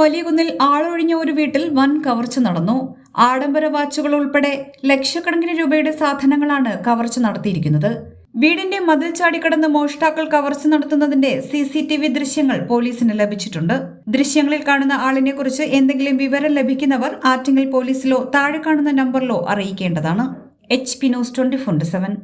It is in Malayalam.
വലിയകുന്നിൽ ആളൊഴിഞ്ഞ ഒരു വീട്ടിൽ വൻ കവർച്ച നടന്നു. ആഡംബര വാച്ചുകൾ ഉൾപ്പെടെ ലക്ഷക്കണക്കിന് രൂപയുടെ സാധനങ്ങളാണ് കവർച്ച നടത്തിയിരിക്കുന്നത്. വീടിന്റെ മതിൽ ചാടിക്കടന്ന് മോഷ്ടാക്കൾ കവർച്ച നടത്തുന്നതിന്റെ സി സി ടി വി ദൃശ്യങ്ങൾ പോലീസിന് ലഭിച്ചിട്ടുണ്ട്. ദൃശ്യങ്ങളിൽ കാണുന്ന ആളിനെ കുറിച്ച് എന്തെങ്കിലും വിവരം ലഭിക്കുന്നവർ ആറ്റിങ്ങൽ പോലീസിലോ താഴെ കാണുന്ന നമ്പറിലോ അറിയിക്കേണ്ടതാണ്. H P news twenty four seven.